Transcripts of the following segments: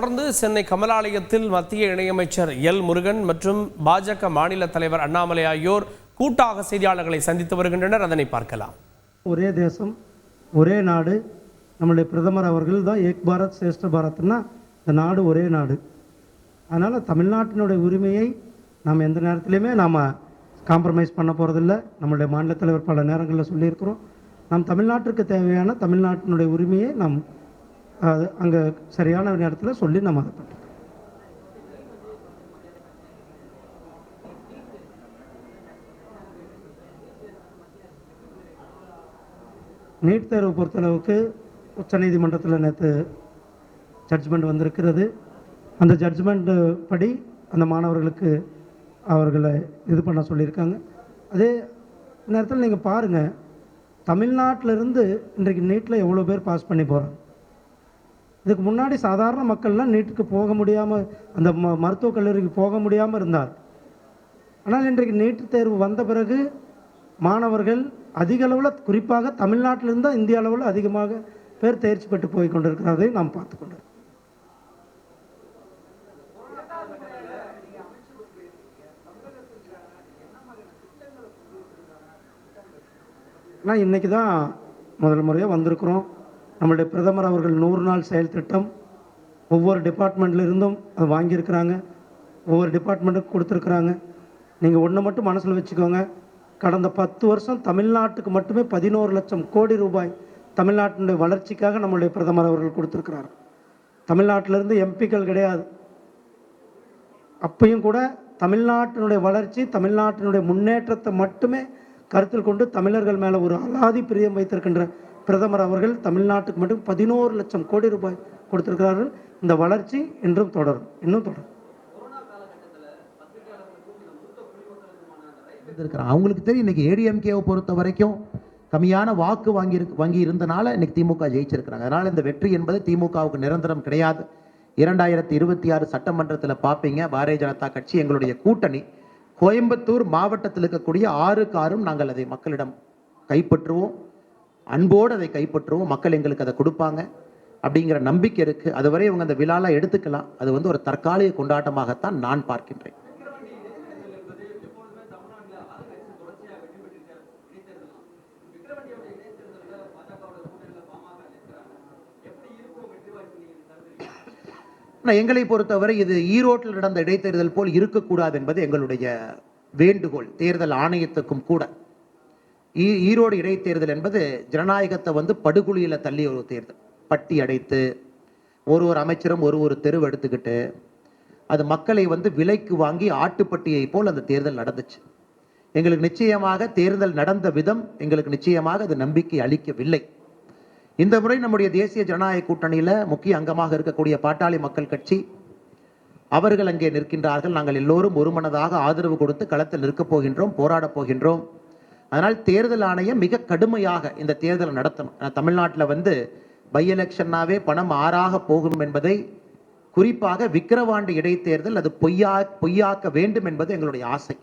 தொடர்ந்து சென்னை கமலாலயத்தில் மத்திய இணையமைச்சர் எல் முருகன் மற்றும் பாஜக மாநில தலைவர் அண்ணாமலை ஆகியோர் கூட்டாக செய்தியாளர்களை சந்தித்து வருகின்றனர். அதனை பார்க்கலாம். ஒரே தேசம் ஒரே நாடு. நம்மளுடைய பிரதமர் அவர்கள் தான் ஏக் பாரத் சிரேஷ்ட பாரத்னா இந்த நாடு ஒரே நாடு. அதனால் தமிழ்நாட்டினுடைய உரிமையை நாம் எந்த நேரத்துலையுமே நாம் காம்ப்ரமைஸ் பண்ண போகிறதில்ல நம்மளுடைய மாநில தலைவர் பல நேரங்களில் சொல்லியிருக்கிறோம். நாம் தமிழ்நாட்டிற்கு தேவையான தமிழ்நாட்டினுடைய உரிமையை நாம் அது அங்கே சரியான நேரத்தில் சொல்லி நம்ம அதை பண்ணுறோம் நீட் தேர்வு பொறுத்தளவுக்கு உச்சநீதிமன்றத்தில் நேற்று ஜட்ஜ்மெண்ட் வந்திருக்கிறது. அந்த ஜட்ஜ்மெண்ட் படி அந்த மாணவர்களுக்கு அவர்களை இது பண்ண சொல்லியிருக்காங்க. அதே நேரத்தில் நீங்கள் பாருங்கள் தமிழ்நாட்டிலிருந்து இன்றைக்கு நீட்டில் எவ்வளோ பேர் பாஸ் பண்ணி போகிறாங்க இதுக்கு முன்னாடி சாதாரண மக்கள்லாம் நீட்டுக்கு போக முடியாமல் அந்த ம மருத்துவக் கல்லூரிக்கு போக முடியாமல் இருந்தார். ஆனால் இன்றைக்கு நீட் தேர்வு வந்த பிறகு மாணவர்கள் அதிக அளவில் குறிப்பாக தமிழ்நாட்டிலிருந்து தான் இந்திய அளவில் அதிகமாக பேர் தேர்ச்சி பெற்று போய் கொண்டிருக்கிறதை நாம் பார்த்து கொண்டிருக்கிறோம் ஆனால் இன்றைக்கி தான் முதல் முறையாக வந்திருக்கிறோம். நம்மளுடைய பிரதமர் அவர்கள் நூறு நாள் செயல் திட்டம் ஒவ்வொரு டிபார்ட்மெண்ட்லேருந்தும் இருந்தும் அது வாங்கியிருக்கிறாங்க. ஒவ்வொரு டிபார்ட்மெண்ட்டுக்கு கொடுத்துருக்குறாங்க. நீங்கள் ஒன்று மட்டும் மனசில் வச்சுக்கோங்க. கடந்த பத்து வருஷம் தமிழ்நாட்டுக்கு மட்டுமே பதினோரு லட்சம் கோடி ரூபாய் தமிழ்நாட்டினுடைய வளர்ச்சிக்காக நம்மளுடைய பிரதமர் அவர்கள் கொடுத்துருக்கிறார். தமிழ்நாட்டிலிருந்து எம்பிக்கள் கிடையாது. அப்பையும் கூட தமிழ்நாட்டினுடைய வளர்ச்சி தமிழ்நாட்டினுடைய முன்னேற்றத்தை மட்டுமே கருத்தில் கொண்டு தமிழர்கள் மேலே ஒரு அலாதி பிரியம் வைத்திருக்கின்ற பிரதமர் அவர்கள் தமிழ்நாட்டுக்கு மட்டும் பதினோரு லட்சம் கோடி ரூபாய் கொடுத்திருக்கிறார்கள். இந்த வளர்ச்சி இன்றும் தொடரும். இன்னும் தொடரும். இருந்திருக்கிறாங்க அவங்களுக்கு தெரியும் இன்னைக்கு ஏடிஎம்கேவை பொறுத்த வரைக்கும் கம்மியான வாக்கு வாங்கி வாங்கி இருந்தனால இன்னைக்கு திமுக ஜெயிச்சிருக்கிறாங்க. அதனால இந்த வெற்றி என்பது திமுகவுக்கு நிரந்தரம் கிடையாது. இரண்டாயிரத்தி இருபத்தி ஆறு சட்டமன்றத்தில் பார்ப்பீங்க பாரதிய ஜனதா கட்சி எங்களுடைய கூட்டணி. கோயம்புத்தூர் மாவட்டத்தில் இருக்கக்கூடிய ஆறு காரும் நாங்கள் அதை மக்களிடம் கைப்பற்றுவோம். அன்போடு அதை கைப்பற்றுவோம். மக்கள் எங்களுக்கு அதை கொடுப்பாங்க. அப்படிங்கிற நம்பிக்கை இருக்கு. அதுவரை இவங்க அந்த விழாலாம் எடுத்துக்கலாம். அது வந்து ஒரு தற்காலிக கொண்டாட்டமாகத்தான் நான் பார்க்கின்றேன். எங்களை பொறுத்தவரை இது ஈரோட்டில் நடந்த இடைத்தேர்தல் போல் இருக்கக்கூடாது என்பது எங்களுடைய வேண்டுகோள். தேர்தல் ஆணையத்துக்கும் கூட. ஈரோடு இடைத்தேர்தல் என்பது ஜனநாயகத்தை வந்து படுகொலியில் தள்ளி ஒரு தேர்தல். பட்டி அடைத்து ஒரு ஒரு அமைச்சரும் ஒரு ஒரு தெருவு எடுத்துக்கிட்டு அது மக்களை வந்து விலைக்கு வாங்கி ஆட்டுப்பட்டியை போல் அந்த தேர்தல் நடந்துச்சு. எங்களுக்கு நிச்சயமாக தேர்தல் நடந்த விதம் எங்களுக்கு நிச்சயமாக அது நம்பிக்கை அளிக்கவில்லை. இந்த முறை நம்முடைய தேசிய ஜனநாயக கூட்டணியில் முக்கிய அங்கமாக இருக்கக்கூடிய பாட்டாளி மக்கள் கட்சி அவர்கள் அங்கே நிற்கின்றார்கள். நாங்கள் எல்லோரும் ஒருமனதாக ஆதரவு கொடுத்து களத்தில் நிற்கப் போகின்றோம் போராடப் போகின்றோம். அதனால் தேர்தல் ஆணையம் மிக கடுமையாக இந்த தேர்தலை நடத்தணும். தமிழ்நாட்டில் வந்து பை எலெக்ஷன்னாவே பணம் ஆறாக போகும் என்பதை குறிப்பாக விக்கிரவாண்டி இடைத்தேர்தல் அது பொய்யா பொய்யாக்க வேண்டும் என்பது எங்களுடைய ஆசை.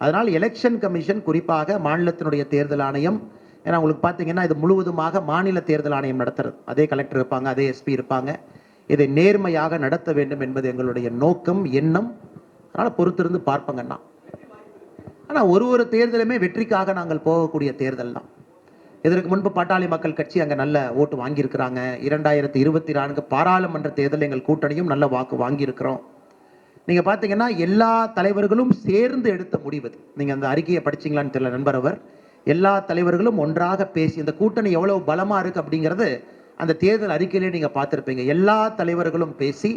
அதனால் எலெக்ஷன் கமிஷன் குறிப்பாக மாநிலத்தினுடைய தேர்தல் ஆணையம் ஏன்னா உங்களுக்கு பார்த்தீங்கன்னா இது முழுவதுமாக மாநில தேர்தல் ஆணையம் நடத்துறது. அதே கலெக்டர் இருப்பாங்க அதே எஸ்பி இருப்பாங்க. இதை நேர்மையாக நடத்த வேண்டும் என்பது எங்களுடைய நோக்கம் எண்ணம். அதனால் பொறுத்திருந்து பார்ப்பங்கண்ணா. ஆனால் ஒரு ஒரு தேர்தலுமே வெற்றிக்காக நாங்கள் போகக்கூடிய தேர்தல் தான் இதற்கு முன்பு பாட்டாளி மக்கள் கட்சி அங்கே நல்ல ஓட்டு வாங்கியிருக்கிறாங்க. இரண்டாயிரத்தி இருபத்தி நான்கு பாராளுமன்ற தேர்தல் எங்கள் கூட்டணியும் நல்ல வாக்கு வாங்கியிருக்கிறோம். நீங்கள் பார்த்தீங்கன்னா எல்லா தலைவர்களும் சேர்ந்து எடுத்த முடிவு நீங்கள் அந்த அறிக்கையை படிச்சிங்களான்னு தெரியல நண்பர் அவர். எல்லா தலைவர்களும் ஒன்றாக பேசி இந்த கூட்டணி எவ்வளவு பலமாக இருக்குது அப்படிங்கிறது அந்த தேர்தல் அறிக்கையிலே நீங்கள் பார்த்துருப்பீங்க. எல்லா தலைவர்களும் பேசி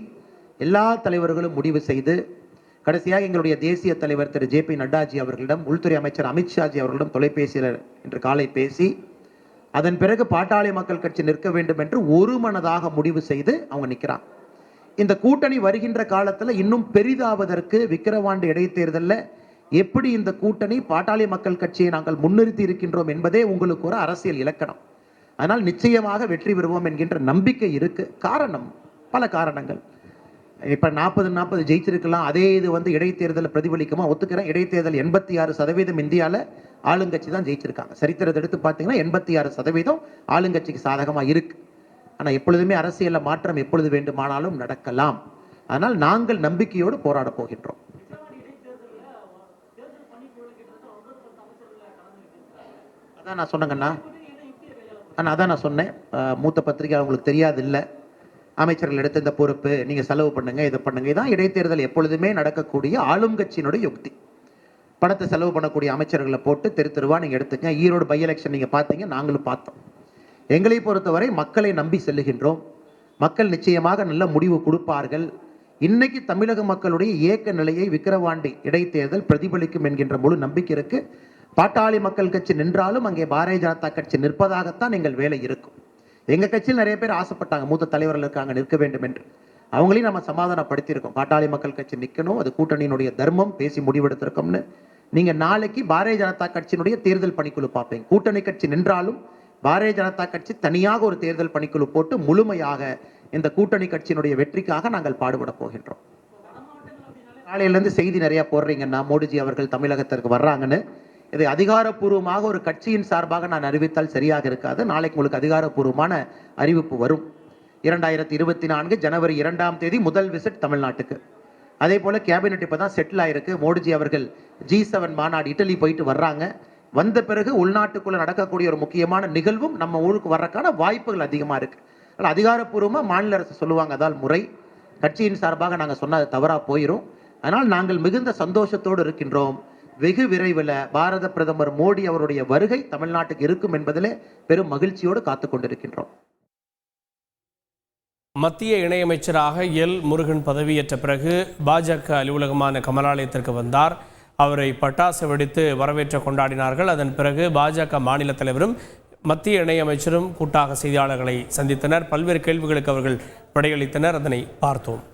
எல்லா தலைவர்களும் முடிவு செய்து கடைசியாக எங்களுடைய தேசிய தலைவர் திரு ஜே பி நட்டாஜி அவர்களிடம் உள்துறை அமைச்சர் அமித்ஷாஜி அவர்களிடம் தொலைபேசியில் இன்று காலை பேசி அதன் பிறகு பாட்டாளி மக்கள் கட்சி நிற்க வேண்டும் என்று ஒரு மனதாக முடிவு செய்து அவங்க நிற்கிறாங்க இந்த கூட்டணி வருகின்ற காலத்தில் இன்னும் பெரிதாவதற்கு விக்கிரவாண்டு இடைத்தேர்தலில் எப்படி இந்த கூட்டணி பாட்டாளி மக்கள் கட்சியை நாங்கள் முன்னிறுத்தி இருக்கின்றோம் என்பதே உங்களுக்கு ஒரு அரசியல் இலக்கணம். அதனால் நிச்சயமாக வெற்றி பெறுவோம் என்கின்ற நம்பிக்கை இருக்கு. காரணம் பல காரணங்கள். இப்போ நாற்பது நாற்பது ஜெயிச்சிருக்கலாம். அதே இது வந்து இடைத்தேர்தல் பிரதிபலிக்குமா? ஒத்துக்கிறேன். இடைத்தேர்தல் எண்பத்தி ஆறு சதவீதம் இந்தியாவில் ஆளுங்கட்சி தான் ஜெயிச்சிருக்காங்க. சரித்திரத்தை எடுத்து பார்த்தீங்கன்னா எண்பத்தி ஆறு சதவீதம் ஆளுங்கட்சிக்கு சாதகமாக இருக்கு. ஆனால் எப்பொழுதுமே அரசியலில் மாற்றம் எப்பொழுது வேண்டுமானாலும் நடக்கலாம். அதனால் நாங்கள் நம்பிக்கையோடு போராடப் போகின்றோம். அதான் நான் சொன்னேங்கண்ணா. அண்ணா அதான் நான் சொன்னேன். மூத்த பத்திரிகை அவங்களுக்கு தெரியாது இல்லை அமைச்சர்கள் எடுத்த இந்த பொறுப்பு நீங்கள் செலவு பண்ணுங்க இதை பண்ணுங்க. இதான் இடைத்தேர்தல் எப்பொழுதுமே நடக்கக்கூடிய ஆளும் கட்சியினுடைய யுக்தி. பணத்தை செலவு பண்ணக்கூடிய அமைச்சர்களை போட்டு தெரு தெருவா நீங்கள் எடுத்துங்க. ஈரோடு பை எலெக்ஷன் நீங்கள் பார்த்தீங்க நாங்களும் பார்த்தோம். எங்களை பொறுத்தவரை மக்களை நம்பி செல்லுகின்றோம். மக்கள் நிச்சயமாக நல்ல முடிவு கொடுப்பார்கள். இன்னைக்கு தமிழக மக்களுடைய இயக்க நிலையை விக்கிரவாண்டி இடைத்தேர்தல் பிரதிபலிக்கும் என்கின்ற முழு நம்பிக்கை இருக்கு. பாட்டாளி மக்கள் கட்சி நின்றாலும் அங்கே பாரதிய ஜனதா கட்சி நிற்பதாகத்தான் எங்கள் வேலை இருக்கும். எங்கள் கட்சியில் நிறைய பேர் ஆசைப்பட்டாங்க மூத்த தலைவர்கள் இருக்காங்க நிற்க வேண்டும் என்று. அவங்களையும் நம்ம சமாதானப்படுத்தியிருக்கோம். பாட்டாளி மக்கள் கட்சி நிற்கணும் அது கூட்டணியினுடைய தர்மம் பேசி முடிவெடுத்திருக்கோம்னு. நீங்கள் நாளைக்கு பாரதிய ஜனதா கட்சியினுடைய தேர்தல் பணிக்குழு பார்ப்பீங்க கூட்டணி கட்சி நின்றாலும் பாரதிய ஜனதா கட்சி தனியாக ஒரு தேர்தல் பணிக்குழு போட்டு முழுமையாக இந்த கூட்டணி கட்சியினுடைய வெற்றிக்காக நாங்கள் பாடுபட போகின்றோம். காலையிலேருந்து செய்தி நிறையா போடுறீங்கன்னா மோடிஜி அவர்கள் தமிழகத்திற்கு வர்றாங்கன்னு இதை அதிகாரப்பூர்வமாக ஒரு கட்சியின் சார்பாக நான் அறிவித்தால் சரியாக இருக்காது. நாளைக்கு உங்களுக்கு அதிகாரப்பூர்வமான அறிவிப்பு வரும். இரண்டாயிரத்தி இருபத்தி நான்கு ஜனவரி இரண்டாம் தேதி முதல் விசிட் தமிழ்நாட்டுக்கு. அதே போல் கேபினெட் இப்போ தான் செட்டில் ஆயிருக்கு. மோடிஜி அவர்கள் ஜி செவன் மாநாடு இட்டலி போயிட்டு வர்றாங்க. வந்த பிறகு உள்நாட்டுக்குள்ளே நடக்கக்கூடிய ஒரு முக்கியமான நிகழ்வும் நம்ம ஊருக்கு வர்றதுக்கான வாய்ப்புகள் அதிகமாக இருக்கு. ஆனால் அதிகாரப்பூர்வமாக மாநில அரசு சொல்லுவாங்க அதால் முறை. கட்சியின் சார்பாக நாங்கள் சொன்னது தவறாக போயிடும் அதனால் நாங்கள் மிகுந்த சந்தோஷத்தோடு இருக்கின்றோம். வெகு விரைவில் பாரத பிரதமர் மோடி அவருடைய வருகை தமிழ்நாட்டுக்கு இருக்கும் என்பதிலே பெரும் மகிழ்ச்சியோடு காத்து கொண்டிருக்கின்றோம். மத்திய இணையமைச்சராக எல். முருகன் பதவியேற்ற பிறகு பாஜக அலுவலகமான கமலாலயத்திற்கு வந்தார். அவரை பட்டாசு வெடித்து வரவேற்று கொண்டாடினார்கள். அதன் பிறகு பாஜக மாநில தலைவரும் மத்திய இணையமைச்சரும் கூட்டாக செய்தியாளர்களை சந்தித்தனர். பல்வேறு கேள்விகளுக்கு அவர்கள் விடையளித்தனர். அதனை பார்த்தோம்.